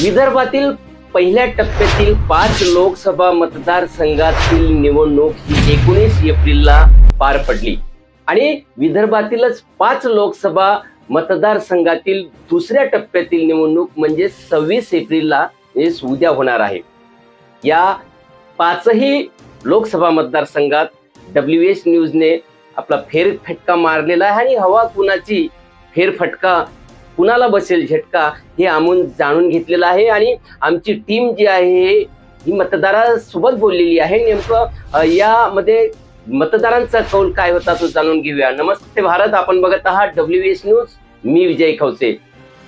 विदर्भातील पहिल्या टप्प्यातील पाच लोकसभा मतदारसंघातील निवडणूक ही एकोणीस एप्रिलला पार पडली. आणि विदर्भातीलच पाच लोकसभा मतदारसंघातील दुसऱ्या टप्प्यातील निवडणूक म्हणजे सव्वीस एप्रिलला उद्या होणार आहे. या पाचही लोकसभा मतदारसंघात डब्ल्यू एच न्यूजने आपला फेरफटका मारलेला आहे आणि हवा कुणाची फेरफटका कुणाला बसेल झटका हे आम्ही जाणून घेतलेलं आहे आणि आमची टीम जी आहे ही मतदारासोबत बोललेली आहे. नेमकं यामध्ये मतदारांचा कौल काय होता तो जाणून घेऊया. नमस्ते भारत आपण बघत आहात डब्ल्यू एस न्यूज मी विजय खवसे.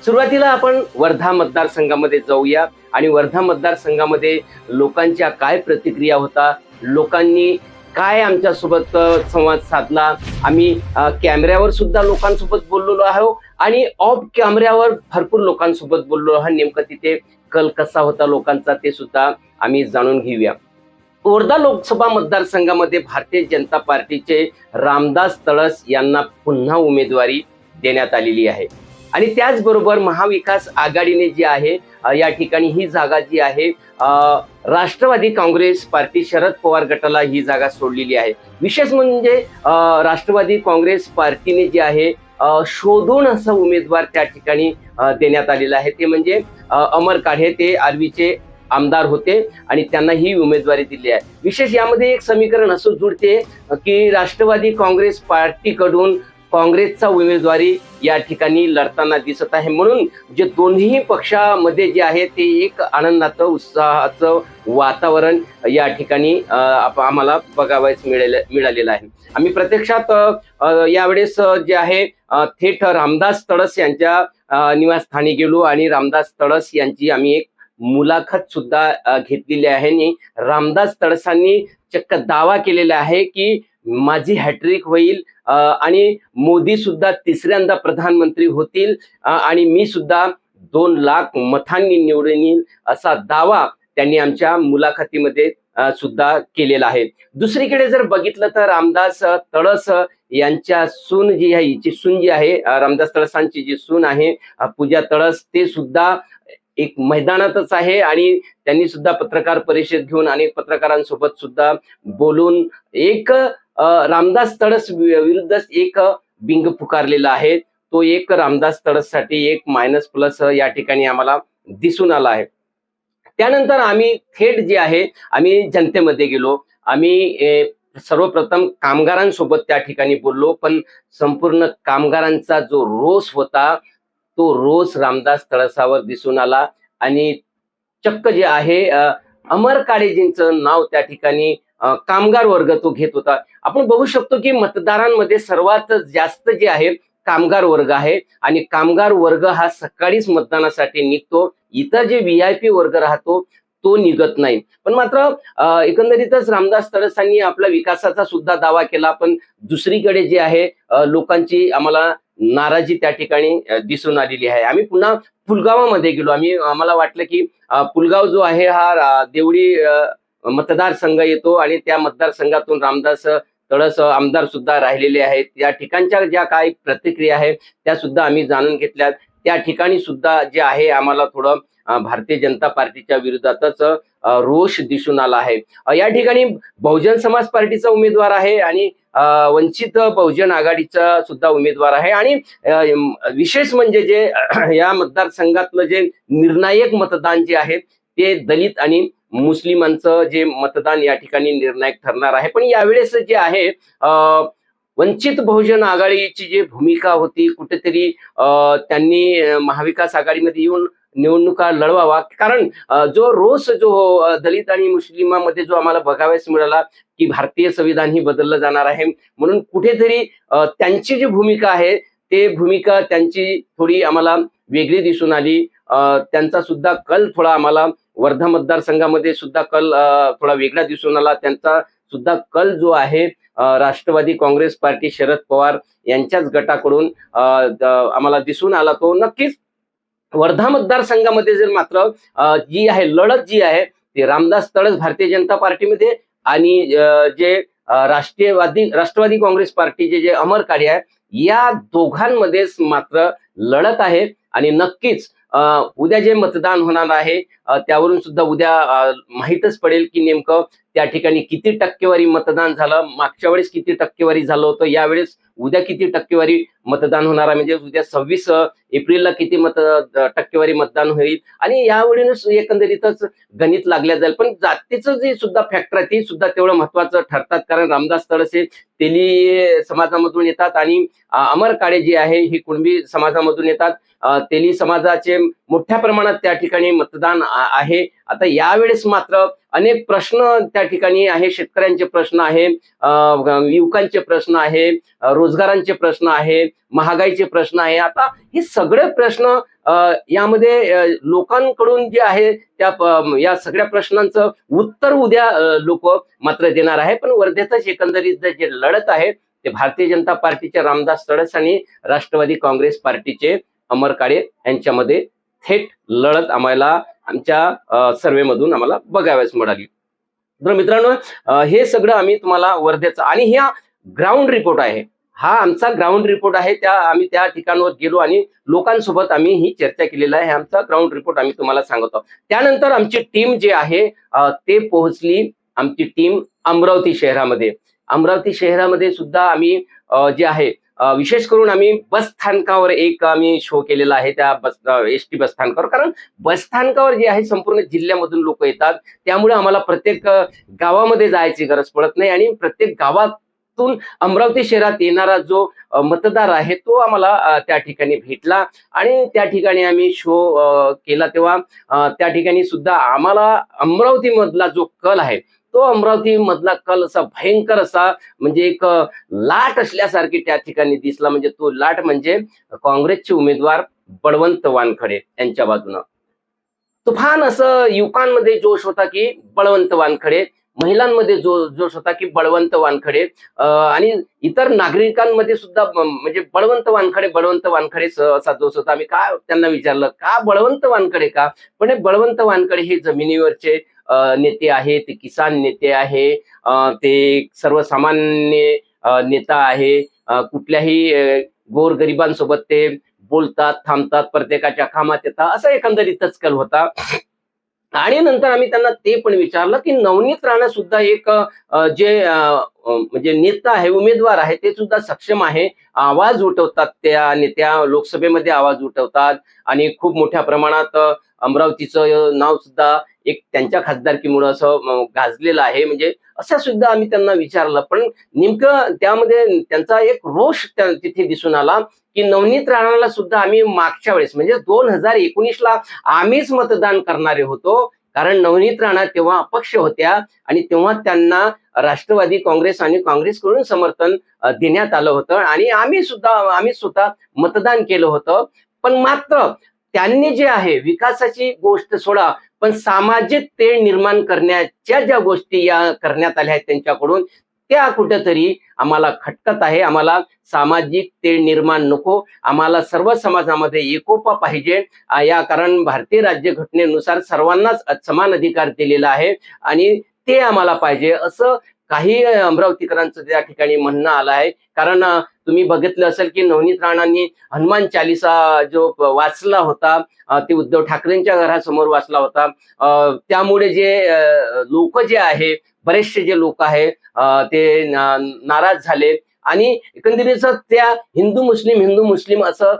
सुरुवातीला आपण वर्धा मतदारसंघामध्ये जाऊया आणि वर्धा मतदारसंघामध्ये लोकांच्या काय प्रतिक्रिया होता लोकांनी काय आमच्यासोबत संवाद साधला? आम्ही कॅमेऱ्यावर सुद्धा लोकांसोबत बोललेलो आहो आणि ऑफ कॅमेऱ्यावर भरपूर लोकांसोबत बोललो. आहोत नेमकं तिथे कल कसा होता लोकांचा ते सुद्धा आम्ही जाणून घेऊया. वर्धा लोकसभा मतदारसंघामध्ये भारतीय जनता पार्टीचे रामदास तळस यांना पुन्हा उमेदवारी देण्यात आलेली आहे. आणि त्याचबरोबर महाविकास आघाडीने जी आहे या ठिकाणी ही जागा जी आहे राष्ट्रवादी काँग्रेस पार्टी शरद पवार गटाला ही जागा सोडलेली आहे. विशेष म्हणजे राष्ट्रवादी काँग्रेस पार्टीने जे आहे शोधून असं उमेदवार त्या ठिकाणी देण्यात आलेला आहे. ते म्हणजे अमर काढे ते आर्वीचे आमदार होते आणि त्यांना ही उमेदवारी दिली आहे. विशेष यामध्ये एक समीकरण असं जुळते की राष्ट्रवादी काँग्रेस पार्टीकडून काँग्रेसचा उमेदवारी या ठिकाणी लढताना दिसत आहे. म्हणून जे दोन्ही पक्षामध्ये जे आहे ते एक आनंदाचं उत्साहाचं वातावरण या ठिकाणी आम्हाला बघावयास मिळाले मिळालेलं आहे. आम्ही प्रत्यक्षात यावेळेस जे आहे थेट रामदास तडस यांच्या निवासस्थानी गेलो आणि रामदास तडस यांची आम्ही एक मुलाखत सुद्धा घेतलेली आहे. आणि रामदास तडसांनी चक्क दावा केलेला आहे की माझी हॅट्रिक होईल आणि मोदी सुद्धा तिसऱ्यांदा प्रधानमंत्री होतील आणि मी सुद्धा दोन लाख मतांनी निवडून येईल असा दावा त्यांनी आमच्या मुलाखतीमध्ये सुद्धा केलेला आहे. दुसरीकडे जर बघितलं तर रामदास तळस यांच्या सून जी आहे हिची सून जी आहे रामदास तळसांची जी सून आहे पूजा तळस ते सुद्धा एक मैदानातच आहे आणि त्यांनी सुद्धा पत्रकार परिषद घेऊन अनेक पत्रकारांसोबत सुद्धा बोलून एक रामदास तडस विरुद्ध एक बिंग पुकारलेला आहे. तो एक रामदास तडससाठी एक मायनस प्लस या ठिकाणी आम्हाला दिसून आला आहे. त्यानंतर आम्ही थेट जे आहे आम्ही जनतेमध्ये गेलो. आम्ही सर्वप्रथम कामगारांसोबत त्या ठिकाणी बोललो. पण संपूर्ण कामगारांचा जो रोष होता तो रोष रामदास तळसावर दिसून आला. आणि चक्क जे आहे अमर काळेजींचं नाव त्या ठिकाणी कामगार वर्ग तो घेत होता. आपण बघू शकतो की मतदारांमध्ये सर्वात जास्त जे आहे कामगार वर्ग आहे आणि कामगार वर्ग हा सकाळीच मतदानासाठी निघतो. इतर जे व्ही आय पी वर्ग राहतो तो निघत नाही. पण मात्र एकंदरीतच रामदास तडसांनी आपला विकासाचा सुद्धा दावा केला. पण दुसरीकडे जे आहे लोकांची आम्हाला नाराजी त्या ठिकाणी दिसून आलेली आहे. आम्ही पुन्हा पुलगावामध्ये गेलो. आम्ही आम्हाला वाटलं की पुलगाव जो आहे हा देवळी मतदारसंघ येतो आणि त्या मतदारसंघातून रामदास तळस आमदार सुद्धा राहिलेले आहेत. या ठिकाणच्या ज्या काही प्रतिक्रिया आहेत त्या सुद्धा आम्ही जाणून घेतल्यात. त्या ठिकाणी सुद्धा जे आहे आम्हाला थोडं भारतीय जनता पार्टीच्या विरोधातच रोष दिसून आला आहे. या ठिकाणी बहुजन समाज पार्टीचा उमेदवार आहे आणि वंचित बहुजन आघाडीचा सुद्धा उमेदवार आहे. आणि विशेष म्हणजे जे या मतदारसंघातलं जे निर्णायक मतदान जे आहे ते दलित आणि मुस्लिमांचं जे मतदान या ठिकाणी निर्णायक ठरणार आहे. पण यावेळेस जे आहे वंचित बहुजन आघाडीची जी भूमिका होती कुठेतरी अ, त्यांनी महाविकास आघाडीमध्ये येऊन निवडणुका लढवावा. कारण जो रोष जो दलित आणि मुस्लिमामध्ये जो आम्हाला बघावयास मिळाला की भारतीय संविधान ही बदललं जाणार आहे. म्हणून कुठेतरी त्यांची जी भूमिका आहे ते भूमिका त्यांची थोडी आम्हाला वेगळी दिसून आली. त्यांचा सुद्धा कल थोडा आम्हाला वर्धा मतदारसंघामध्ये सुद्धा कल थोडा वेगळा दिसून आला. त्यांचा सुद्धा कल जो आहे राष्ट्रवादी काँग्रेस पार्टी शरद पवार यांच्याच गटाकडून आम्हाला दिसून आला तो. नक्कीच वर्धा मतदारसंघामध्ये जर मात्र जी आहे लढत जी आहे ती रामदास तळस भारतीय जनता पार्टीमध्ये आणि जे राष्ट्रीयवादी राष्ट्रवादी काँग्रेस पार्टीचे जे अमर कार्य आहे या दोघांमध्येच मात्र लढत आहे. आणि नक्कीच उद्या जे मतदान होणार आहे त्यावरून सुद्धा उद्या माहीतच पडेल की नेमकं त्या ठिकाणी किती टक्केवारी मतदान झालं मागच्या वेळेस किती टक्केवारी झालं होतं यावेळेस उद्या किती टक्केवारी मतदान होणार आहे? म्हणजे उद्या सव्वीस एप्रिलला किती मत टक्केवारी मतदान होईल? आणि यावेळेस एकंदरीतच गणित लागल्या जाईल. पण जातीचं जे सुद्धा फॅक्टर आहे ते सुद्धा तेवढं महत्वाचं ठरतात. कारण रामदास तडसे तेली समाजामधून येतात आणि अमर काळे जे आहे ही कुणबी समाजामधून येतात. तेली समाजाचे मोठ्या प्रमाणात त्या ठिकाणी मतदान आहे. आता यावेळेस मात्र अनेक प्रश्न त्या ठिकाणी आहे. शेतकऱ्यांचे प्रश्न आहे. युवकांचे प्रश्न आहे. रोजगारांचे प्रश्न आहे. महागाईचे प्रश्न आहे. आता हे सगळे प्रश्न यामध्ये लोकांकडून जे आहे त्या या सगळ्या प्रश्नांचं उत्तर उद्या लोक मात्र देणार आहे. पण वर्धेतच एकंदरीत जे लढत आहे ते भारतीय जनता पार्टीचे रामदास तडस आणि राष्ट्रवादी काँग्रेस पार्टीचे अमर काळे यांच्यामध्ये थेट लढत आम्हाला आमच्या सर्वेमधून आम्हाला बघाव्यास मिळाली. तर मित्रांनो हे सगळं आम्ही तुम्हाला वर्धेचं आणि ह्या ग्राउंड रिपोर्ट आहे. हा आमचा ग्राउंड रिपोर्ट आहे त्या आम्ही त्या ठिकाणवर गेलो आणि लोकांसोबत आम्ही ही चर्चा केलेली आहे. आमचा ग्राउंड रिपोर्ट आम्ही तुम्हाला सांगतो त्यानंतर आमची टीम जी आहे ते पोहोचली आमची टीम अमरावती शहरामध्ये. अमरावती शहरामध्ये सुद्धा आम्ही जे आहे विशेष करून आम्ही बस स्थानकावर एक आम्ही शो केलेला आहे त्या बस एस टी बस स्थानकावर. कारण बस स्थानकावर जे आहे संपूर्ण जिल्ह्यामधून लोक येतात. त्यामुळे आम्हाला प्रत्येक गावामध्ये जायची गरज पडत नाही आणि प्रत्येक गावातून अमरावती शहरात येणारा जो मतदार आहे तो आम्हाला त्या ठिकाणी भेटला. आणि त्या ठिकाणी आम्ही शो केला तेव्हा त्या ठिकाणी सुद्धा आम्हाला अमरावती मधला जो कल आहे तो अमरावती मधला कल असा भयंकर असा म्हणजे एक लाट असल्यासारखी त्या ठिकाणी दिसला. म्हणजे तो लाट म्हणजे काँग्रेसचे उमेदवार बळवंत वानखडे यांच्या बाजूनं. तुफान असं युवकांमध्ये जोश होता की बळवंत वानखडे महिलांमध्ये जो जोश होता की बळवंत वानखडे आणि इतर नागरिकांमध्ये सुद्धा म्हणजे बळवंत वानखडे बळवंत वानखडे असा जोश होता. आम्ही का त्यांना विचारलं का बळवंत वानखडे का? पण हे बळवंत वानखडे हे जमिनीवरचे नेते आहे ते किसान नेते आहे ते सर्वसामान्य नेता आहे. कुठल्याही गोरगरिबांसोबत ते बोलतात थांबतात प्रत्येकाच्या कामात येतात. असा एकंदरीतच कल होता. आणि नंतर आम्ही त्यांना ते पण विचारलं की नवनीत राणा सुद्धा एक जे म्हणजे नेता आहे उमेदवार आहे ते सुद्धा सक्षम आहे. आवाज उठवतात त्या नेत्या लोकसभेमध्ये आवाज उठवतात. आणि खूप मोठ्या प्रमाणात अमरावतीचं नाव सुद्धा एक त्यांच्या खासदारकीमुळे असं गाजलेलं आहे. म्हणजे असं सुद्धा आम्ही त्यांना विचारलं. पण नेमकं त्यामध्ये त्यांचा एक रोष तिथे दिसून आला की नवनीत राणाला सुद्धा आम्ही मागच्या वेळेस म्हणजे दोन हजार एकोणीसला आम्हीच मतदान करणारे होतो. कारण नवनीत राणा तेव्हा अपक्ष होत्या आणि तेव्हा त्यांना राष्ट्रवादी काँग्रेस आणि काँग्रेसकडून समर्थन देण्यात आलं होतं. आणि आम्ही सुद्धा आम्ही स्वतः मतदान केलं होतं. पण मात्र त्यांनी जे आहे विकासाची गोष्ट सोडा पण सामाजिक तेळ निर्माण करण्याच्या ज्या गोष्टी या करण्यात आल्या आहेत त्यांच्याकडून त्या कुठेतरी आम्हाला खटकत आहे. आम्हाला सामाजिक तेळ निर्माण नको. आम्हाला सर्व समाजामध्ये एकोपा पाहिजे. या कारण भारतीय राज्यघटनेनुसार सर्वांनाच समान अधिकार दिलेला आहे आणि ते आम्हाला पाहिजे. असं काही अमरावतीकरांचं त्या ठिकाणी म्हणणं आलं आहे. कारण तुम्ही बघितलं असेल की नवनीत राणांनी हनुमान चालिसा जो वाचला होता ते उद्धव ठाकरेंच्या घरासमोर वाचला होता. त्यामुळे जे लोक जे आहे बरेचसे जे लोक आहे ते नाराज झाले. आणि एकंदरीत त्या हिंदू मुस्लिम हिंदू मुस्लिम असं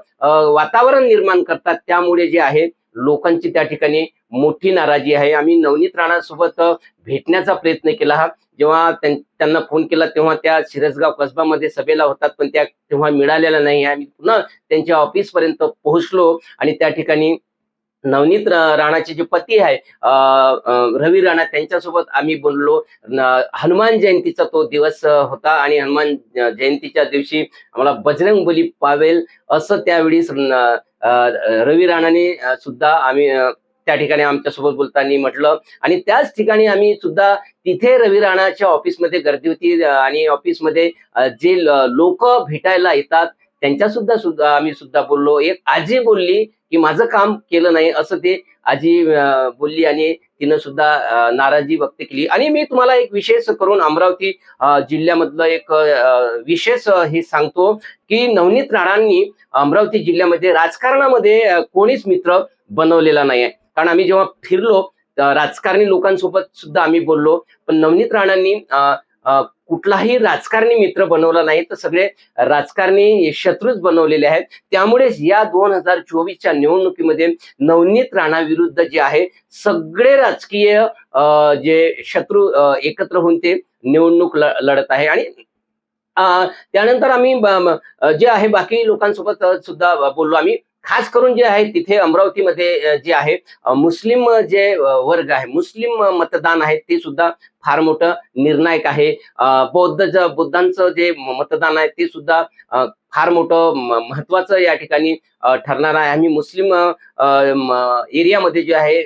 वातावरण निर्माण करतात त्यामुळे जे आहे लोकांची त्या ठिकाणी मोठी नाराजी आहे. आम्ही नवनीत राणासोबत भेटण्याचा प्रयत्न केला. हा जेव्हा त्यांना फोन केला तेव्हा त्या शिरसगाव कसबामध्ये सभेला होतात पण त्या तेव्हा मिळालेल्या नाही. आम्ही पुन्हा त्यांच्या ऑफिसपर्यंत पोहोचलो आणि त्या ठिकाणी नवनीत राणाचे जे पती आहे रवी राणा त्यांच्यासोबत आम्ही बोललो. हनुमान जयंतीचा तो दिवस होता आणि हनुमान जयंतीच्या दिवशी आम्हाला बजरंग बली पावेल असं त्यावेळी रवी राणाने सुद्धा आम्ही त्या ठिकाणी आमच्यासोबत बोलताना म्हटलं. आणि त्याच ठिकाणी आम्ही सुद्धा तिथे रवी राणाच्या ऑफिसमध्ये गर्दी होती. आणि ऑफिसमध्ये जे लोक भेटायला येतात त्यांच्या सुद्धा सुद्धा आम्ही सुद्धा बोललो. एक आजी बोलली की माझं काम केलं नाही. असं ते आजी बोलली आणि तिनं सुद्धा नाराजी व्यक्त केली. आणि मी तुम्हाला एक विशेष करून अमरावती जिल्ह्यामधलं एक विशेष हे सांगतो की नवनीत राणांनी अमरावती जिल्ह्यामध्ये राजकारणामध्ये कोणीच मित्र बनवलेला नाही आहे कारण आम्ही जेव्हा फिरलो राजकारणी लोकांसोबत सुद्धा आम्ही बोललो. पण नवनीत राणांनी कुठलाही राजकारणी मित्र बनवला नाही तर सगळे राजकारणी शत्रूच बनवलेले आहेत. त्यामुळेच या दोन हजार चोवीसच्या निवडणुकीमध्ये नवनीत राणा विरुद्ध जे आहे सगळे राजकीय जे शत्रू एकत्र होऊन ते निवडणूक लढत आहे. आणि त्यानंतर आम्ही जे आहे बाकी लोकांसोबत सुद्धा बोललो आम्ही. खास करून जे आहे तिथे अमरावतीमध्ये जे आहे मुस्लिम जे वर्ग आहे मुस्लिम मतदान आहे ते सुद्धा फार मोठं निर्णायक आहे. बौद्ध बुद्धांचं जे मतदान आहे ते सुद्धा फार मोठं महत्वाचं या ठिकाणी ठरणार आहे. आम्ही मुस्लिम एरियामध्ये जे आहे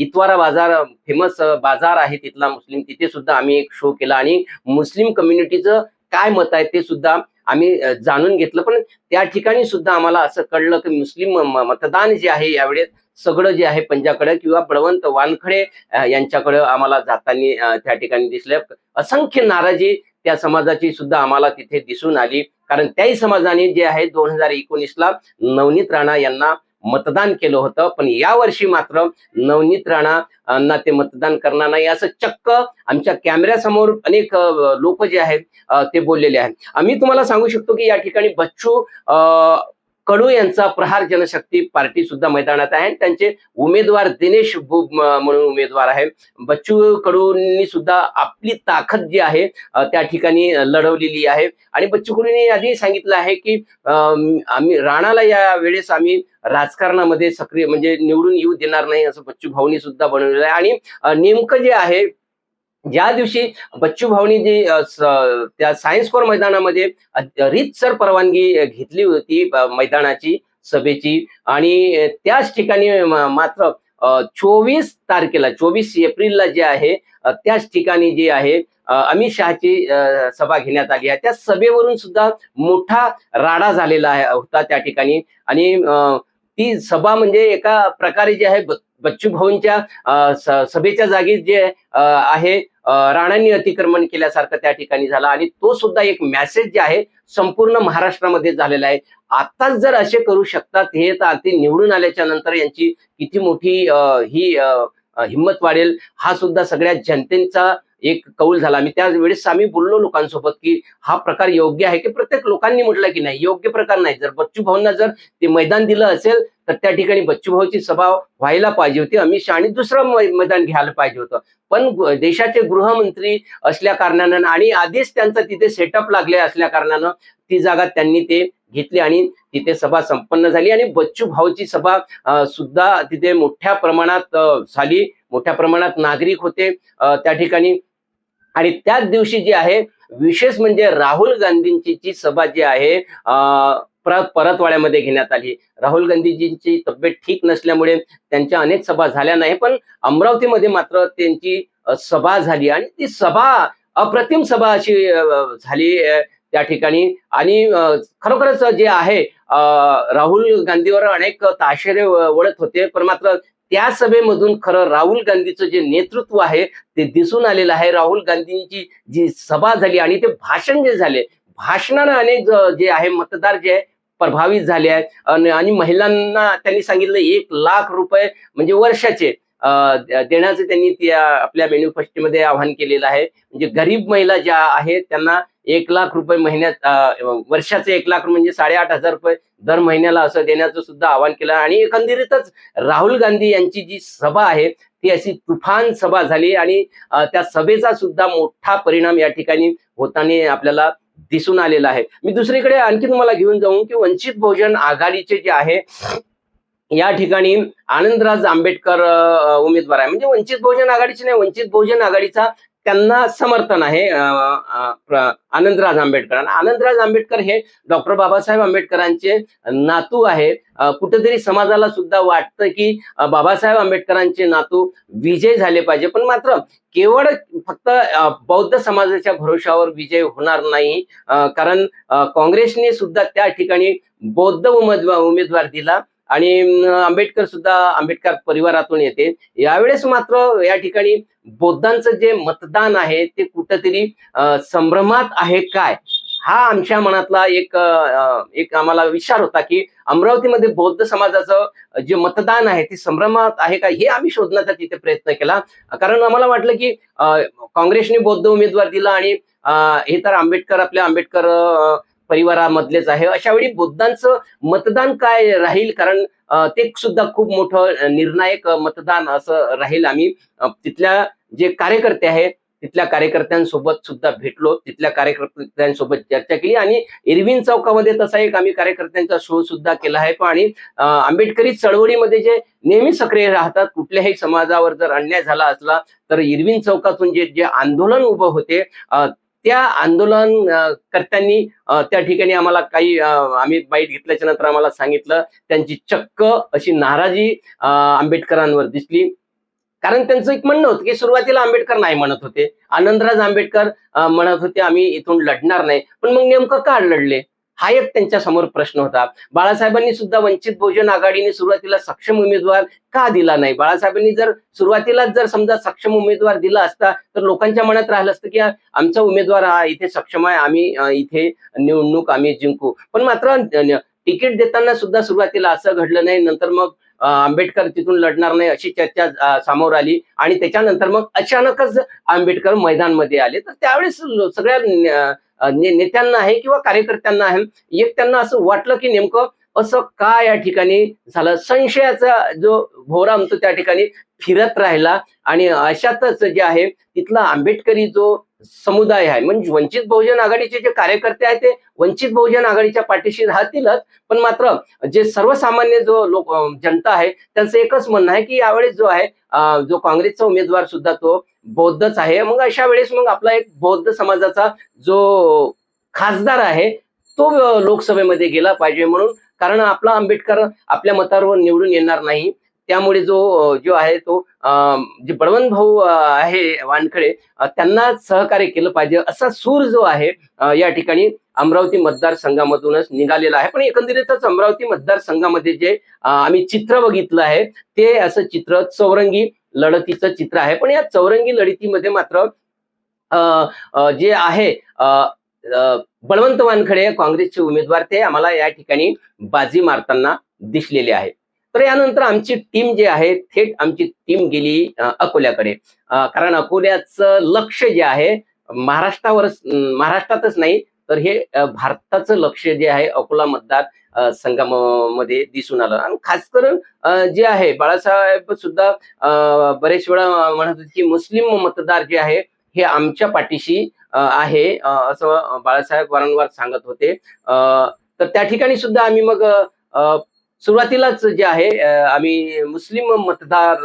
इतवारा बाजार फेमस बाजार आहे तिथला मुस्लिम तिथे सुद्धा आम्ही एक शो केला. आणि मुस्लिम कम्युनिटीचं काय मत आहे ते सुद्धा आम्ही जाणून घेतलं. पण त्या ठिकाणी सुद्धा आम्हाला असं कळलं की मुस्लिम म- मतदान जे आहे यावेळेस सगळं जे आहे पंजाकडे किंवा बळवंत वानखडे यांच्याकडे आम्हाला जाताना त्या ठिकाणी दिसलं. असंख्य नाराजी त्या समाजाची सुद्धा आम्हाला तिथे दिसून आली. कारण त्याही समाजाने जे आहे दोन हजार एकोणीसला नवनीत राणा यांना मतदान केलं होतं पण यावर्षी मात्र नवनीत राणा ना ते मतदान करणार नाही. असं चक्क आमच्या कॅमेऱ्यासमोर अनेक लोक जे आहेत ते बोललेले आहेत. आम्ही तुम्हाला सांगू शकतो की या ठिकाणी बच्चू कडू यांचा प्रहार जनशक्ती पार्टी सुद्धा मैदानात आहे. त्यांचे उमेदवार दिनेश बुब म्हणून उमेदवार आहे बच्चू कडूंनी सुद्धा आपली ताकद जी आहे त्या ठिकाणी लढवलेली आहे. आणि बच्चू कडूंनी आधी सांगितलं आहे की आम्ही राणाला या वेळेस आम्ही राजकारणामध्ये सक्रिय म्हणजे निवडून येऊ देणार नाही असं बच्चू भाऊनी सुद्धा बनवलेलं आहे. आणि नेमकं जे आहे ज्या दिवशी बच्चू भाऊनी जी त्या सायन्स कोर मैदानामध्ये रीतसर परवानगी घेतली होती मैदानाची सभेची. आणि त्याच ठिकाणी मात्र चोवीस तारखेला चोवीस एप्रिलला जे आहे त्याच ठिकाणी जे आहे अमित शहाची सभा घेण्यात आली आहे. त्या सभेवरून सुद्धा मोठा राडा झालेला आहे होता त्या ठिकाणी. आणि ती सभा म्हणजे एका प्रकारे जे आहे ब- बच्चू भाऊंच्या स- सभेच्या जागी जे आहे राणांनी अतिक्रमण केल्यासारखं त्या ठिकाणी झालं. आणि तो सुद्धा एक मेसेज जे आहे संपूर्ण महाराष्ट्रामध्ये झालेला आहे. आताच जर असे करू शकतात हे तर ते निवडून आल्याच्यानंतर यांची किती मोठी ही हिंमत वाढेल. हा सुद्धा सगळ्या जनतेचा एक कौल झाला. मी त्यावेळेस आम्ही बोललो लोकांसोबत की हा प्रकार योग्य आहे की प्रत्येक लोकांनी म्हटलं की नाही? योग्य प्रकार नाही. जर बच्चू भाऊंना जर ते मैदान दिलं असेल तर त्या ठिकाणी बच्चू भाऊची सभा व्हायला पाहिजे होती. अमित शहानी दुसरं मै- मैदान घ्यायला पाहिजे होतं. पण देशाचे गृहमंत्री असल्या कारणानं आणि आधीच त्यांचा तिथे सेटअप लागले असल्या कारणानं ती जागा त्यांनी ते घेतली आणि तिथे सभा संपन्न झाली आणि बच्चू भाऊची सभा सुद्धा तिथे मोठ्या प्रमाणात झाली. मोठ्या प्रमाणात नागरिक होते. त्या ठिकाणी आणि त्याच दिवशी जी आहे विशेष म्हणजे राहुल गांधींची जी सभा जी आहे परत परतवाड्यामध्ये घेण्यात आली. राहुल गांधीजींची तब्येत ठीक नसल्यामुळे त्यांच्या अनेक सभा झाल्या नाही पण अमरावतीमध्ये मात्र त्यांची सभा झाली आणि ती सभा अप्रतिम सभा अशी झाली त्या ठिकाणी. आणि खरोखरच जे आहे राहुल गांधीवर अनेक ताशेरे वळत होते पण मात्र त्या सभेमधून खरं राहुल गांधीचं जे नेतृत्व आहे ते दिसून आलेलं आहे. राहुल गांधींची जी सभा झाली आणि ते भाषण जे झाले भाषणानं अनेक जे आहे मतदार जे आहे प्रभावित झाले आहेत. आणि आणि महिलांना त्यांनी सांगितलं एक लाख रुपये म्हणजे वर्षाचे देण्याचं त्यांनी त्या आपल्या मॅन्युफेस्टोमध्ये आवाहन केलेलं आहे. म्हणजे गरीब महिला ज्या आहेत त्यांना एक लाख रुपये महिन्यात वर्षाचे एक लाख म्हणजे साडेआठ हजार रुपये दर महिन्याला असं देण्याचं सुद्धा आवाहन केलं. आणि एकंदरीतच राहुल गांधी यांची जी सभा आहे ती अशी तुफान सभा झाली आणि त्या सभेचा सुद्धा मोठा परिणाम या ठिकाणी होताना आपल्याला दिसून आलेला आहे. मी दुसरीकडे आणखी तुम्हाला घेऊन जाऊन की वंचित बहुजन आघाडीचे जे आहे या ठिकाणी आनंदराज आंबेडकर उमेदवार आहे. म्हणजे वंचित बहुजन आघाडीचे नाही वंचित बहुजन आघाडीचा त्यांना समर्थन आहे आनंदराज आंबेडकर आणि आनंदराज आंबेडकर हे डॉक्टर बाबासाहेब आंबेडकरांचे नातू आहेत. कुठेतरी समाजाला सुद्धा वाटतं की बाबासाहेब आंबेडकरांचे नातू विजय झाले पाहिजे. पण मात्र केवळ फक्त बौद्ध समाजाच्या भरोशावर विजय होणार नाही कारण काँग्रेसने सुद्धा त्या ठिकाणी बौद्ध उमेदवार उमेदवार दिला आणि आंबेडकर सुद्धा आंबेडकर परिवारातून येते. यावेळेस मात्र या ठिकाणी बौद्धांचं जे मतदान आहे ते कुठंतरी संभ्रमात आहे काय? हा आमच्या मनातला एक एक आम्हाला विचार होता की अमरावतीमध्ये बौद्ध समाजाचं जे मतदान आहे ते संभ्रमात आहे का? हे आम्ही शोधण्याचा तिथे प्रयत्न केला. कारण आम्हाला वाटलं की काँग्रेसने बौद्ध उमेदवार दिला आणि हे तर आंबेडकर आपल्या आंबेडकर परिवारामधलेच आहे. अशा वेळी बौद्धांचं मतदान काय राहील? कारण ते सुद्धा खूप मोठं निर्णायक मतदान असं राहील आम्ही. तिथल्या जे कार्यकर्ते आहेत तिथल्या कार्यकर्त्यांसोबत सुद्धा भेटलो तिथल्या कार्यकर्त्यांसोबत चर्चा केली आणि इरविन चौकामध्ये तसा एक आम्ही कार्यकर्त्यांचा शो सुद्धा केला आहे आणि आंबेडकरी चळवळीमध्ये जे नेहमी सक्रिय राहतात कुठल्याही समाजावर जर अन्याय झाला असला तर इरविन चौकातून जे जे आंदोलन उभं होते त्या आंदोलन कर्त्यांनी त्या ठिकाणी आम्हाला काही आम्ही बाईट घेतल्याच्या नंतर आम्हाला सांगितलं त्यांची चक्क अशी नाराजी आंबेडकरांवर दिसली. कारण त्यांचं एक म्हणणं होतं की सुरुवातीला आंबेडकर नाही म्हणत होते. आनंदराज आंबेडकर म्हणत होते आम्ही इथून लढणार नाही. पण मग नेमकं का लढले? हा एक त्यांच्यासमोर प्रश्न होता. बाळासाहेबांनी सुद्धा वंचित बहुजन आघाडीने सुरुवातीला सक्षम उमेदवार का दिला नाही? बाळासाहेबांनी जर सुरुवातीलाच जर समजा सक्षम उमेदवार दिला असता तर लोकांच्या मनात राहिलं असतं की आमचा उमेदवार हा इथे सक्षम आहे आम्ही इथे निवडणूक आम्ही जिंकू. पण मात्र तिकीट देताना सुद्धा सुरुवातीला असं घडलं नाही. नंतर मग आंबेडकर तिथून लढणार नाही अशी चर्चा समोर आली. आणि त्याच्यानंतर मग अचानकच आंबेडकर मैदानमध्ये आले. तर त्यावेळेस सगळ्या नेत्यांना आहे किंवा कार्यकर्त्यांना आहे एक त्यांना असं वाटलं की नेमकं असं का या ठिकाणी झालं? संशयाचा जो भोवरा म्हणतो त्या ठिकाणी फिरत राहिला. आणि अशातच जे आहे तिथला आंबेडकरी जो समुदाय आहे म्हणजे वंचित बहुजन आघाडीचे जे कार्यकर्ते आहेत ते वंचित बहुजन आघाडीच्या पाठीशी राहतीलच. पण मात्र जे सर्वसामान्य जो लोक जनता आहे त्यांचं एकच म्हणणं आहे की यावेळेस जो आहे जो काँग्रेसचा उमेदवार सुद्धा तो बौद्धच आहे. मग अशा वेळेस मग आपला एक बौद्ध समाजाचा जो खासदार आहे तो लोकसभेमध्ये गेला पाहिजे म्हणून. कारण आपला आंबेडकर आपल्या मतावर निवडून येणार नाही. त्यामुळे जो जो आहे तो जे बळवंत भाऊ आहे वानखडे त्यांना सहकार्य केलं पाहिजे असा सूर जो आहे या ठिकाणी अमरावती मतदारसंघामधूनच निघालेला आहे. पण एकंदरीतच अमरावती मतदारसंघामध्ये जे आम्ही चित्र बघितलं आहे ते असं चित्र चौरंगी लढतीचं चित्र आहे. पण या चौरंगी लढतीमध्ये मात्र जे आहे बळवंत वानखडे काँग्रेसचे उमेदवार ते आम्हाला या ठिकाणी बाजी मारताना दिसलेले आहे. तर यानंतर आमची टीम जी आहे थेट आमची टीम गेली अकोल्याकडे. कारण अकोल्याचं लक्ष जे आहे महाराष्ट्रावर महाराष्ट्रातच नाही तर हे भारताचं लक्ष जे आहे अकोला मतदार संघामध्ये दिसून आलं. आणि खास करून जे आहे बाळासाहेब सुद्धा बरेच वेळा म्हणत होते की मुस्लिम मतदार जे आहे हे आमच्या पाठीशी आहे असं बाळासाहेब वारंवार सांगत होते. तर त्या ठिकाणी सुद्धा आम्ही मग सुरुवातीलाच जे आहे आम्ही मुस्लिम मतदार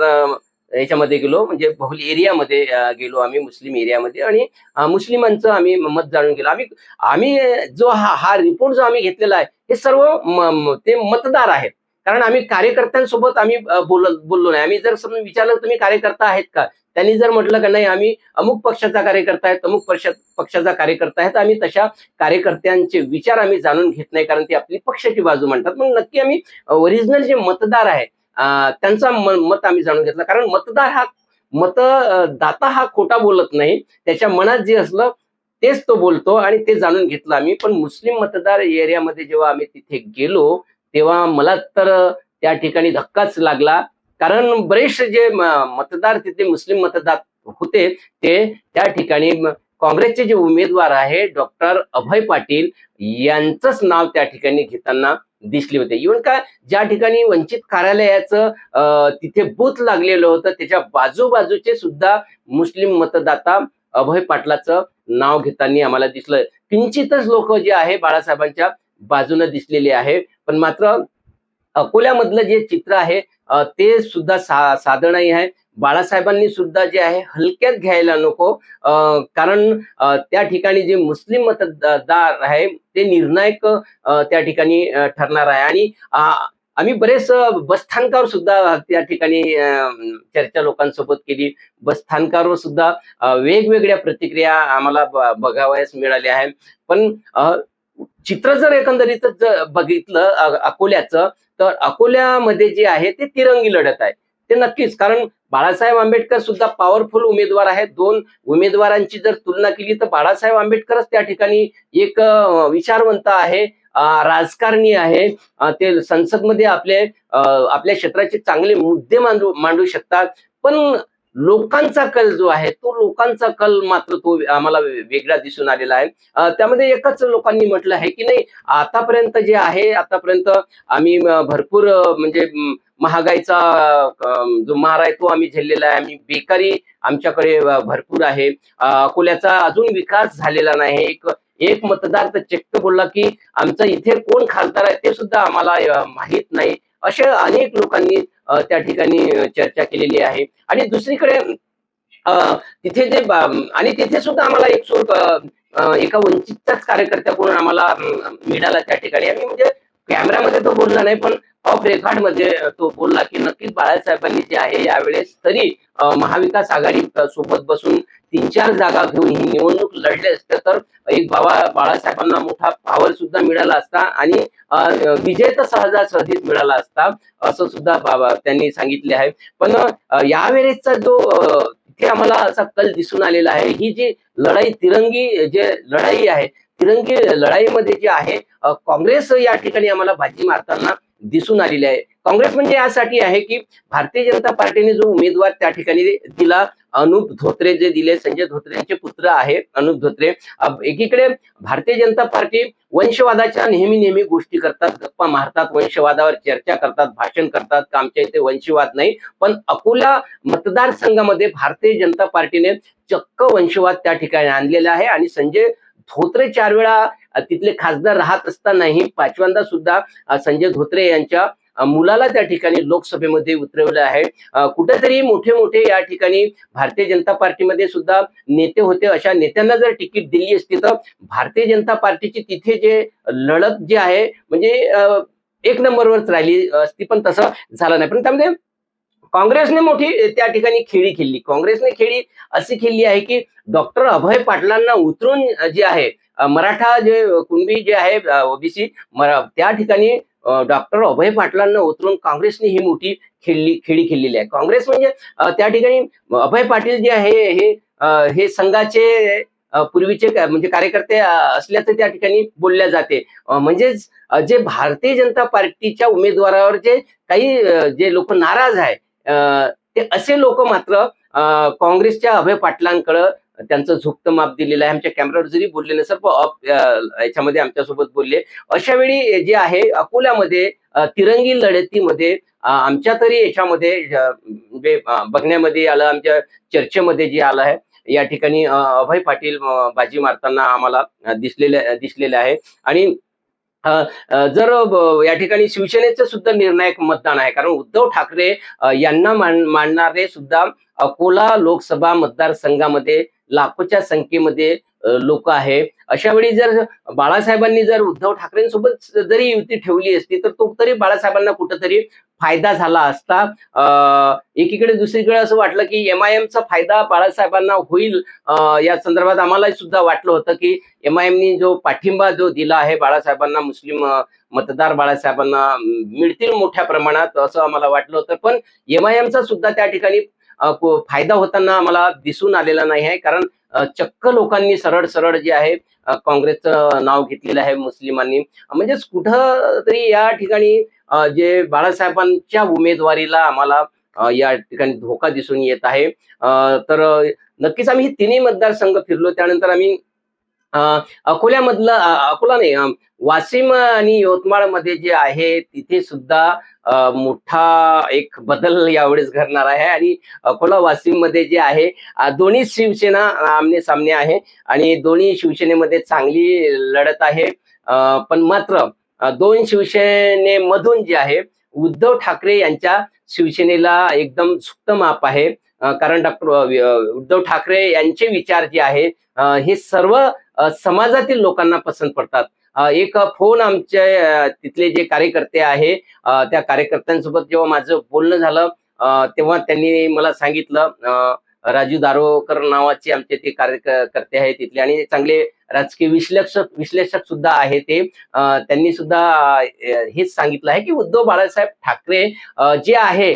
याच्यामध्ये गेलो म्हणजे बहुल एरियामध्ये गेलो आम्ही मुस्लिम एरियामध्ये आणि मुस्लिमांचं आम्ही मत जाणून गेलो आम्ही आम्ही जो हा हा रिपोर्ट जो आम्ही घेतलेला आहे हे सर्व म- ते मतदार आहेत. कारण आम्ही कार्यकर्त्यांसोबत आम्ही बोल बोललो नाही. आम्ही जर समजा विचारलं तुम्ही कार्यकर्ता आहेत का? त्यांनी जर म्हटलं का नाही आम्ही अमुक पक्षाचा कार्यकर्ता आहेत अमुक पक्ष पक्षाचा कार्यकर्ता आहेत आम्ही तशा कार्यकर्त्यांचे विचार आम्ही जाणून घेत नाही कारण ती आपली पक्षाची बाजू म्हणतात मग नक्की आम्ही ओरिजिनल जे मतदार आहे त्यांचा मत आम्ही जाणून घेतलं. कारण मतदार हा मतदाता हा खोटा बोलत नाही. त्याच्या मनात जे असलं तेच तो बोलतो आणि ते जाणून घेतलं आम्ही. पण मुस्लिम मतदार एरियामध्ये जेव्हा आम्ही तिथे गेलो तेव्हा मला तर त्या ठिकाणी धक्काच लागला. कारण बरेचसे जे मतदार तिथे मुस्लिम मतदार होते ते त्या ठिकाणी काँग्रेसचे जे उमेदवार आहे डॉक्टर अभय पाटील यांचंच नाव त्या ठिकाणी घेताना दिसले होते. इव्हन का ज्या ठिकाणी वंचित कार्यालयाचं तिथे बूथ लागलेलं होतं त्याच्या बाजूबाजूचे सुद्धा मुस्लिम मतदाता अभय पाटलाचं नाव घेताना आम्हाला दिसलं. किंचितच लोक जे आहे बाळासाहेबांच्या बाजूने दिसलेले आहे. पण मात्र अकोल्यामधलं जे चित्र आहे ते सुद्धा सा साधं आहे. बाळासाहेबांनी सुद्धा जे आहे हलक्यात घ्यायला नको. कारण त्या ठिकाणी जे मुस्लिम मतदार आहे ते निर्णायक त्या ठिकाणी ठरणार आहे. आणि आम्ही बरेच बसस्थानकावर सुद्धा त्या ठिकाणी चर्चा लोकांसोबत केली. बसस्थानकावर सुद्धा वेगवेगळ्या प्रतिक्रिया आम्हाला बघावयास मिळाल्या आहेत पण चित्र जर एकंदरीतच बघितलं अकोल्याचं तर अकोल्यामध्ये जे आहे ते तिरंगी लढत आहे. ते नक्कीच कारण बाळासाहेब आंबेडकर सुद्धा पॉवरफुल उमेदवार आहेत. दोन उमेदवारांची जर तुलना केली तर बाळासाहेब आंबेडकरच त्या ठिकाणी एक विचारवंत आहे राजकारणी आहे. ते संसदमध्ये आपले आपल्या क्षेत्राचे चांगले मुद्दे मांडू मांडू शकतात. पण लोकांचा कल जो आहे तो लोकांचा कल मात्र तो आम्हाला वेगळा दिसून आलेला आहे. त्यामध्ये एकच लोकांनी म्हटलं आहे की नाही आतापर्यंत जे आहे आतापर्यंत आम्ही भरपूर म्हणजे महागाईचा जो मार आहे तो आम्ही झेललेला आहे. आम्ही बेकारी आमच्याकडे भरपूर आहे. अकोल्याचा अजून विकास झालेला नाही. एक एक मतदार तर चक्क बोलला की आमचा इथे कोण खासदार आहे ते सुद्धा आम्हाला माहीत माहीत नाही. असे अनेक लोकांनी त्या ठिकाणी चर्चा केलेली आहे. आणि दुसरीकडे तिथे जे आणि तिथे सुद्धा आम्हाला एक सोर एका वंचितचाच कार्यकर्त्याकडून आम्हाला मिळाला त्या ठिकाणी. आम्ही म्हणजे कॅमेरामध्ये तो बोलला नाही पण ऑफ रेकॉर्डमध्ये तो बोलला की नक्कीच बाळासाहेबांनी जे आहे यावेळेस तरी महाविकास आघाडी सोबत बसून तीन चार जागा घेऊन ही निवडणूक लढले असते तर एक बाबा बाळासाहेबांना मोठा पावर सुद्धा मिळाला असता आणि विजय तर सहजासहजीच मिळाला असता असं सुद्धा बाबा त्यांनी सांगितले आहे. पण यावेळेसचा जो तिथे आम्हाला असा कल दिसून आलेला आहे ही जी लढाई तिरंगी जे लढाई आहे तिरंगी लढाईमध्ये जे आहे काँग्रेस या ठिकाणी आम्हाला भाजी मारताना दिसून आलेली आहे. काँग्रेस म्हणजे यासाठी आहे की भारतीय जनता पार्टीने जो उमेदवार त्या ठिकाणी दिला अनुप धोत्रे जे दिले संजय धोत्रेचे पुत्र आहे अनुप धोत्रे. एकीकडे भारतीय जनता पार्टी वंशवादाच्या नेहमी नेहमी गोष्टी करतात गप्पा मारतात वंशवादावर चर्चा करतात भाषण करतात. का आमच्या इथे वंशवाद नाही पण अकोला मतदारसंघामध्ये भारतीय जनता पार्टीने चक्क वंशवाद त्या ठिकाणी आणलेला आहे आणि संजय धोत्रे चार वेळा तिथले खासदार राहत असतानाही पाचव्यांदा सुद्धा संजय धोत्रे यांच्या मुलाला त्या ठिकाणी लोकसभेमध्ये उतरवलं आहे. कुठेतरी मोठे मोठे या ठिकाणी भारतीय जनता पार्टीमध्ये सुद्धा नेते होते. अशा नेत्यांना जर तिकीट दिली असती तर भारतीय जनता पार्टीची तिथे जे लढत जी आहे म्हणजे एक नंबरवरच राहिली असती पण तसं झालं नाही. पण त्यामध्ये काँग्रेसने मोठी त्या ठिकाणी खेळी खेळली. काँग्रेसने खेळी अशी खेळली आहे की डॉक्टर अभय पाटलांना उतरून जे आहे मराठा जे कुणबी जे आहे ओबीसी त्या ठिकाणी डॉक्टर अभय पाटलांना उतरून काँग्रेसने ही मोठी खेळली खेळी खेळलेली आहे. काँग्रेस म्हणजे त्या ठिकाणी अभय पाटील जे आहे हे हे संघाचे पूर्वीचे म्हणजे कार्यकर्ते असल्याचं त्या ठिकाणी बोलल्या जाते. म्हणजेच जे भारतीय जनता पार्टीच्या उमेदवारावर जे काही जे लोक नाराज आहे अ, ते असे लोक मात्र काँग्रेसच्या अभय पाटलांकडं त्यांचं झुकतं माप दिलेलं आहे. आमच्या कॅमेरावर जरी बोलले नसेल पण याच्यामध्ये आमच्यासोबत बोलले. अशा वेळी जे आहे अकोल्यामध्ये तिरंगी लढतीमध्ये आमच्या तरी याच्यामध्ये म्हणजे, बघण्यामध्ये आलं आमच्या चर्चेमध्ये जे आलं आहे या ठिकाणी अभय पाटील बाजी मारताना आम्हाला दिसलेले दिसलेले आहे. आणि जर या ठिकाणी शिवसेनेचं सुद्धा निर्णायक मतदान आहे कारण उद्धव ठाकरे यांना मान- मानणारे सुद्धा अकोला लोकसभा मतदारसंघामध्ये लाखोच्या संख्येमध्ये लोक आहे. अशा वेळी जर बाळासाहेबांनी जर उद्धव ठाकरेंसोबत जरी युती ठेवली असती तर तो तरी बाळासाहेबांना कुठंतरी फायदा झाला असता. एकीकडे दुसरीकडे असं वाटलं की एम आय एमचा फायदा बाळासाहेबांना होईल या संदर्भात आम्हाला सुद्धा वाटलं होतं की एम आय एमनी जो पाठिंबा जो दिला आहे बाळासाहेबांना मुस्लिम मतदार बाळासाहेबांना मिळतील मोठ्या प्रमाणात असं आम्हाला वाटलं होतं. पण एम आय एमचा सुद्धा त्या ठिकाणी फायदा होताना आम्हाला दिसून आलेला नाही आहे. कारण चक्क लोकांनी सरळ सरळ जे आहे काँग्रेसचं नाव घेतलेलं आहे मुस्लिमांनी. म्हणजेच कुठं तरी या ठिकाणी जे बाळासाहेबांच्या उमेदवारीला आम्हाला या ठिकाणी धोका दिसून येत आहे. तर नक्कीच आम्ही हे तिन्ही मतदारसंघ फिरलो. त्यानंतर आम्ही अकोल्यामधलं अकोला नाही वाशिम आणि यवतमाळमध्ये जे आहे तिथे सुद्धा मोठा एक बदल यावेळेस घडणार आहे आणि अकोला वाशिममध्ये जे आहे दोन्ही शिवसेना आमने सामने आहे आणि दोन्ही शिवसेनेमध्ये चांगली लढत आहे. पण मात्र दोन शिवसेनेमधून जे आहे उद्धव ठाकरे यांच्या शिवसेनेला एकदम सुक्त माप आहे. कारण डॉक्टर उद्धव ठाकरे यांचे विचार जे आहे हे सर्व समाजातील लोकांना पसंत पडतात. एक फोन आमचे तिथले जे कार्यकर्ते आहे त्या कार्यकर्त्यांसोबत जेव्हा माझं बोलणं झालं तेव्हा त्यांनी मला सांगितलं राजू दारोकर नावाचे आमचे ते कार्यकर्ते आहेत तिथले आणि चांगले राजकीय विश्लेषक विश्लेषक सुद्धा आहे ते. त्यांनी सुद्धा हेच सांगितलं आहे की उद्धव बाळासाहेब ठाकरे जे आहे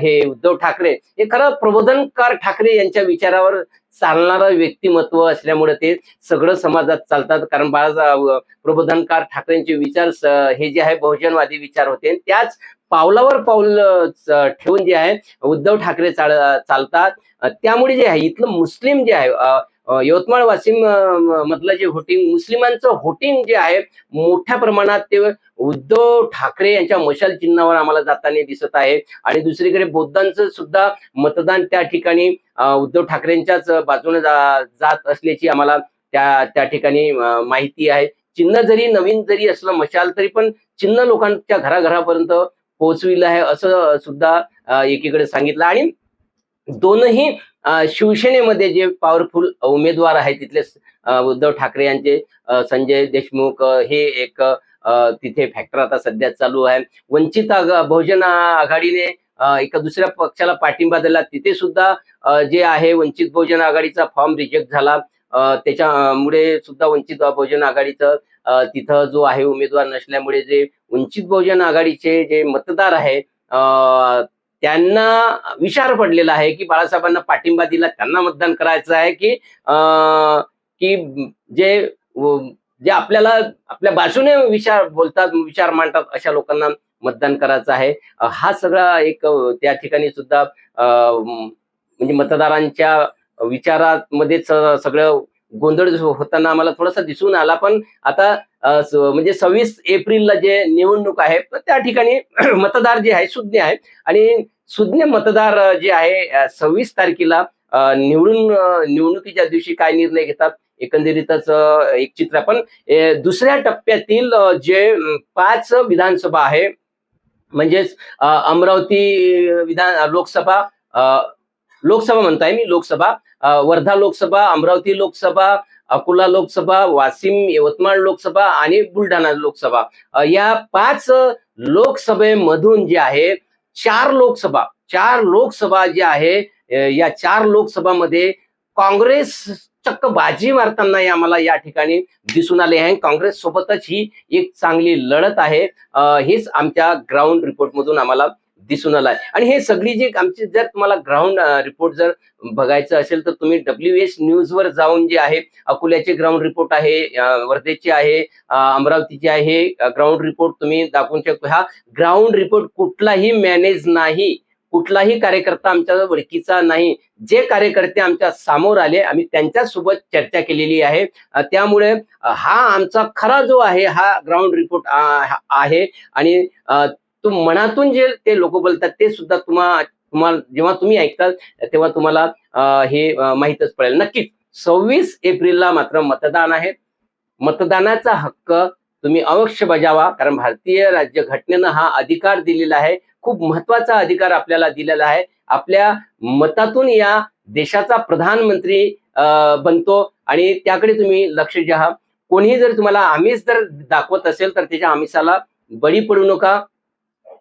हे उद्धव ठाकरे हे खरं प्रबोधनकार ठाकरे यांच्या विचारावर चालणारं व्यक्तिमत्व असल्यामुळे ते सगळं समाजात चालतात. कारण बाळा प्रबोधनकार ठाकरेंचे विचार हे जे आहे बहुजनवादी विचार होते. त्याच पावलावर पाऊल ठेवून जे आहे उद्धव ठाकरे चाल- चालतात. त्यामुळे जे आहे इथलं मुस्लिम जे आहे यवतमाळ वाशिम मधलं जे व्होटिंग मुस्लिमांचं व्होटिंग जे आहे मोठ्या प्रमाणात ते उद्धव ठाकरे यांच्या मशाल चिन्हावर आम्हाला जाताना दिसत आहे. आणि दुसरीकडे बौद्धांचं सुद्धा मतदान त्या ठिकाणी उद्धव ठाकरेंच्याच बाजूने जा- जात असल्याची आम्हाला त्या त्या ठिकाणी माहिती आहे. चिन्ह जरी नवीन जरी असलं मशाल तरी पण चिन्ह लोकांच्या घराघरापर्यंत पोहोचविलं आहे असं सुद्धा एकीकडे सांगितलं. आणि दोनही शिवसेनेमध्ये जे पॉवरफुल उमेदवार आहेत तिथले उद्धव ठाकरे यांचे संजय देशमुख हे एक तिथे फॅक्टर आता सध्या चालू आहे. वंचित बहुजन आघाडीने एका दुसऱ्या पक्षाला पाठिंबा दिला. तिथे सुद्धा जे आहे वंचित बहुजन आघाडीचा फॉर्म रिजेक्ट झाला. त्याच्यामुळे सुद्धा वंचित बहुजन आघाडीचं तिथं जो आहे उमेदवार नसल्यामुळे जे वंचित बहुजन आघाडीचे जे मतदार आहे त्यांना विचार पडलेला आहे की बाळासाहेबांना पाठिंबा दिला त्यांना मतदान करायचं आहे की अं, की जे जे आपल्याला आपल्या बाजूने विचार बोलतात विचार मांडतात अशा लोकांना मतदान करायचं आहे. हा सगळा एक त्या ठिकाणी सुद्धा म्हणजे मतदारांच्या विचारात मध्येच सगळं गोंधळ होताना आम्हाला थोडासा दिसून आला. पण आता म्हणजे सव्वीस एप्रिलला जे निवडणूक आहे त्या ठिकाणी मतदार जे आहे सुज्ञ आहे. आणि सुज्ञ मतदार जे आहे सव्वीस तारखेला निवडून निवडणुकीच्या दिवशी काय निर्णय घेतात? एकंदरीतच एक चित्र पण दुसऱ्या टप्प्यातील जे पाच विधानसभा आहे म्हणजेच अमरावती विधान लोकसभा लोकसभा म्हणताय मी लोकसभा वर्धा लोकसभा अमरावती लोकसभा अकोला लोकसभा वाशिम यवतमाळ लोकसभा आणि बुलढाणा लोकसभा. या पाच लोकसभेमधून जे आहे चार लोकसभा चार लोकसभा जे आहे या चार लोकसभामध्ये काँग्रेस चक्क बाजी मारताना आम्हाला या ठिकाणी दिसून आले आहे. काँग्रेस सोबतच ही एक चांगली लढत आहे. हेच आमच्या ग्राउंड रिपोर्ट मधून आम्हाला दिसून आलाय. आहे आणि हे सगळी जी आमची जर तुम्हाला ग्राउंड रिपोर्ट जर बघायचं असेल तर तुम्ही डब्ल्यू एस न्यूज वर जाऊन जे आहे अकोल्याचे ग्राउंड रिपोर्ट आहे वर्धेचे आहे अमरावतीचे आहे ग्राउंड रिपोर्ट तुम्ही दाखवून शकतो. हा ग्राउंड रिपोर्ट कुठलाही मॅनेज नाही. कुठलाही कार्यकर्ता आमच्या ओळखीचा नाही. जे कार्यकर्ते आमच्यासमोर आले आम्ही त्यांच्यासोबत चर्चा केलेली आहे. त्यामुळे हा आमचा खरा जो आहे हा ग्राउंड रिपोर्ट आहे. आणि तो मनातून जे ते लोक बोलतात ते सुद्धा तुम्हा तुम्हाला जेव्हा तुम्ही ऐकताल तेव्हा तुम्हाला हे माहीतच पडेल. नक्कीच सव्वीस एप्रिलला मात्र मतदान आहे. मतदानाचा हक्क तुम्ही अवश्य बजावा कारण भारतीय राज्य घटनेनं हा अधिकार दिलेला आहे. खूप महत्त्वाचा अधिकार आपल्याला दिलेला आहे. आपल्या मतातून या देशाचा प्रधानमंत्री अं, बनतो. आणि त्याकडे तुम्ही लक्ष द्या. कोणीही जर तुम्हाला आमिष जर दाखवत असेल तर त्याच्या आमिषाला बळी पडू नका.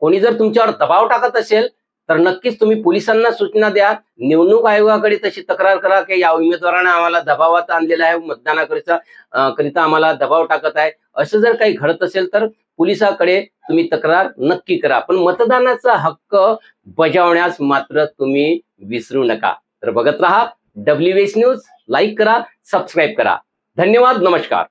कोणी जर तुमच्यावर दबाव टाकत असेल तर नक्कीच तुम्ही पोलिसांना सूचना द्या. निवडणूक आयोगाकडे तशी तक्रार करा की या उमेदवाराने आम्हाला दबावात आणलेला आहे मतदानाकरिता करिता आम्हाला दबाव टाकत आहे. असं जर काही घडत असेल तर पोलिसाकडे तुम्ही तक्रार नक्की करा. पण मतदानाचा हक्क बजावण्यास मात्र तुम्ही विसरू नका. तर बघत राहा डब्ल्यू एस न्यूज लाईक करा सबस्क्राईब करा. धन्यवाद नमस्कार.